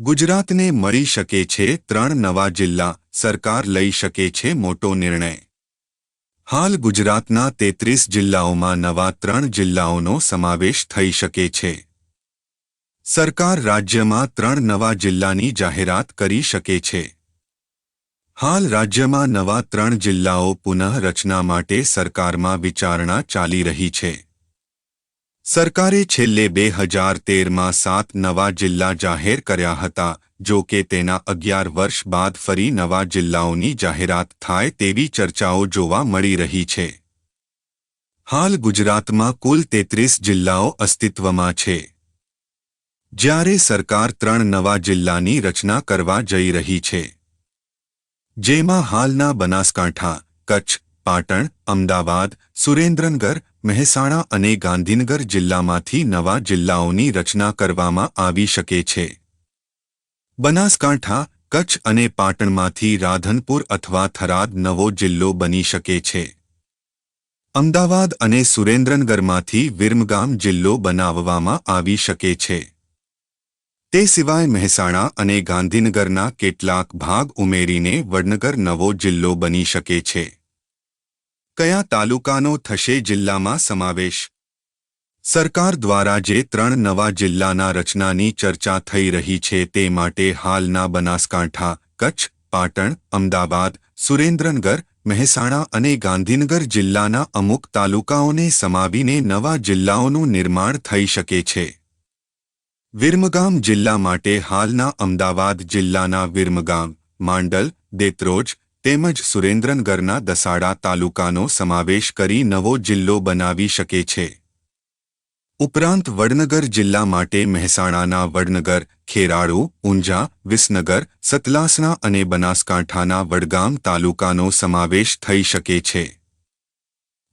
ગુજરાતને મળી શકે છે ત્રણ નવા જિલ્લા, સરકાર લઈ શકે છે મોટો નિર્ણય. હાલ ગુજરાતના તેત્રીસ જિલ્લાઓમાં નવા ત્રણ જિલ્લાઓનો સમાવેશ થઈ શકે છે. સરકાર રાજ્યમાં ત્રણ નવા જિલ્લાની જાહેરાત કરી શકે છે. હાલ રાજ્યમાં નવા ત્રણ જિલ્લાઓ પુનઃરચના માટે સરકારમાં વિચારણા ચાલી રહી છે. સરકારે છેલ્લે બે હજાર તેરમાં સાત નવા જિલ્લા જાહેર કર્યા હતા, જો કે તેના અગિયાર વર્ષ બાદ ફરી નવા જિલ્લાઓની જાહેરાત થાય તેવી ચર્ચાઓ જોવા મળી રહી છે. હાલ ગુજરાતમાં કુલ તેત્રીસ જિલ્લાઓ અસ્તિત્વમાં છે. જ્યારે સરકાર ત્રણ નવા જિલ્લાની રચના કરવા જઈ રહી છે. જેમાં હાલના બનાસકાંઠા, કચ્છ પાટણ, અમદાવાદ, સુરેન્દ્રનગર, મહેસાણા અને ગાંધીનગર જિલ્લામાંથી નવા જિલ્લાઓની રચના કરવામાં આવી શકે છે. બનાસકાંઠા, કચ્છ અને પાટણમાંથી રાધનપુર અથવા થરાદ નવો જિલ્લો બની શકે છે. અમદાવાદ અને સુરેન્દ્રનગરમાંથી વિરમગામ જિલ્લો બનાવવામાં આવી શકે છે. તે સિવાય મહેસાણા અને ગાંધીનગરના કેટલાક ભાગ ઉમેરીને વડનગર નવો જિલ્લો બની શકે છે. કયા તાલુકાનો થશે જિલ્લામાં સમાવેશ? સરકાર દ્વારા જે ત્રણ નવા જિલ્લાના રચનાની ચર્ચા થઈ રહી છે તે માટે હાલના બનાસકાંઠા, કચ્છ, પાટણ, અમદાવાદ, સુરેન્દ્રનગર, મહેસાણા અને ગાંધીનગર જિલ્લાના અમુક તાલુકાઓને સમાવીને નવા જિલ્લાઓનું નિર્માણ થઈ શકે છે. વિરમગામ જિલ્લા માટે હાલના અમદાવાદ જિલ્લાના વિરમગામ, માંડલ, દેત્રોજ તેમજ સુરેન્દ્રનગરના દસાડા તાલુકાનો સમાવેશ કરી નવો જિલ્લો બનાવી શકે છે. ઉપરાંત વડનગર જિલ્લા માટે મહેસાણાના વડનગર, ખેરાળુ, ઊંઝા, વિસનગર સતલાસણા અને બનાસકાંઠાના વડગામ તાલુકાનો સમાવેશ થઈ શકે છે.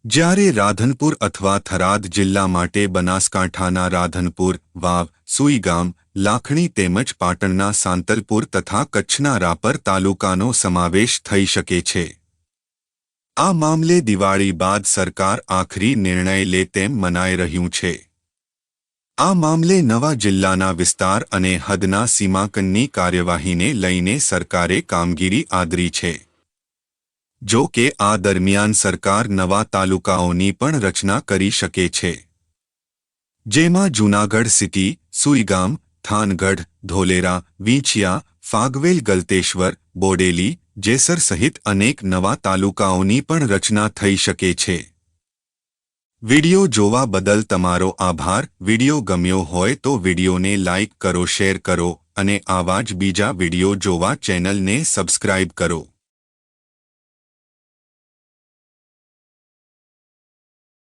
જ્યારે રાધનપુર અથવા થરાદ જિલ્લા માટે બનાસકાંઠાના રાધનપુર, વાવ, સુઈગામ લાખણી તેમજ પાટણના સાંતલપુર તથા કચ્છના રાપર તાલુકાનો સમાવેશ થઈ શકે છે. આ મામલે દિવાળી બાદ સરકાર આખરી નિર્ણય લે તેમ મનાઈ રહ્યું છે. આ મામલે નવા જિલ્લાના વિસ્તાર અને હદના સીમાંકનની કાર્યવાહીને લઈને સરકારે કામગીરી આદરી છે. જો કે આ દરમિયાન સરકાર નવા તાલુકાઓની પણ રચના કરી શકે છે. જેમાં જૂનાગઢ સિટી, સુઈગામ થાનગઢ, ધોલેરા, વીંછિયા, ફાગવેલ, ગલતેશ્વર, બોડેલી, જેસર સહિત અનેક નવા તાલુકાઓની પણ રચના થઈ શકે છે. વિડિયો જોવા બદલ તમારો આભાર. વિડિયો ગમ્યો હોય તો વિડિયોને લાઇક કરો, શેર કરો અને આવા જ બીજા વિડિયો જોવા ચેનલને સબસ્ક્રાઇબ કરો.